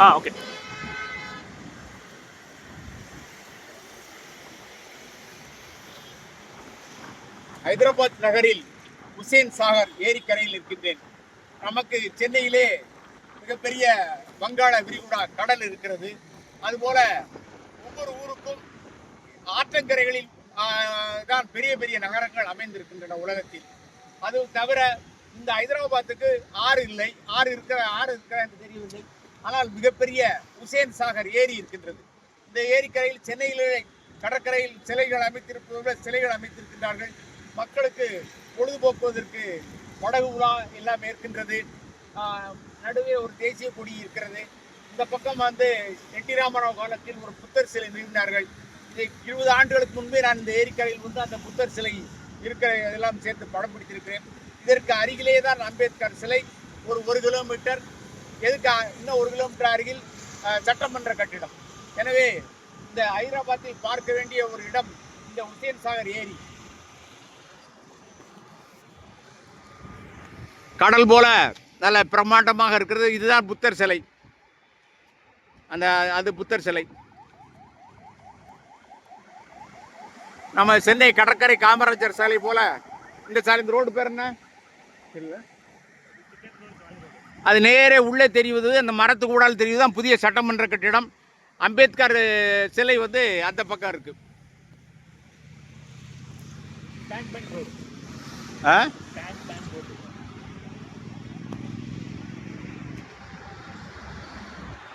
ஆ okay Hyderabad நகரில் Hussein Sagar ஏரிக்கரையில் இருக்கின்றேன். நமக்கு சென்னையிலே மிகப்பெரிய வங்காள விரிகுடா கடல் இருக்கிறது. அதுபோல ஒவ்வொரு ஊருக்கும் ஆற்றங்கரைகளில் ஆஹ், தான் பெரிய பெரிய நகரங்கள் அமைந்திருக்கின்றன உலகத்தில். அது தவிர இந்த ஹைதராபாத்துக்கு ஆறு இல்லை. ஆறு இருக்கிற ஆறு இருக்கிற என்று தெரியவில்லை. ஆனால் மிகப்பெரிய உசேன் சாகர் ஏரி இருக்கின்றது. இந்த ஏரிக்கரையில் சென்னையிலே கடற்கரையில் சிலைகள் அமைத்திருப்பதை சிலைகள் அமைத்திருக்கின்றார்கள். மக்களுக்கு பொழுதுபோக்குவதற்கு படகு உலா எல்லாம் இருக்கின்றது நடுவே ஒரு தேசிய கொடி இருக்கிறது. இந்த பக்கம் வந்து என் ராமராவ் காலத்தில் ஒரு புத்தர் சிலை நிறுவினார்கள். இதை இருபது ஆண்டுகளுக்கு முன்பே நான் இந்த ஏரிக்கரையில் வந்து அந்த புத்தர் சிலை இருக்கிற இதெல்லாம் சேர்த்து படம் பிடித்திருக்கிறேன். இதற்கு அருகிலே தான் அம்பேத்கர் சிலை. ஒரு ஒரு கிலோமீட்டர். எதுக்கு? இன்னும் ஒரு கிலோமீட்டர் அருகில் சட்டமன்ற கட்டிடம். எனவே இந்த ஹைதராபாத்தில் பார்க்க வேண்டிய ஒரு இடம் இந்த உசேன் சாகர் ஏரி. கடல் போல நல்ல பிரம்மாண்டமாக இருக்கிறது. இதுதான் புத்தர் சிலை. அந்த அது புத்தர் சிலை. நம்ம சென்னை கடற்கரை காமராஜர் சாலை போல. இந்த சாலை இந்த ரோடு பேர் என்ன? இல்லை அது நேரே உள்ளே தெரிவது அந்த மரத்து கூடால் தெரியுது தான் புதிய சட்டமன்ற கட்டிடம். அம்பேத்கர் சிலை வந்து அந்த பக்கம் இருக்கு. ஆ?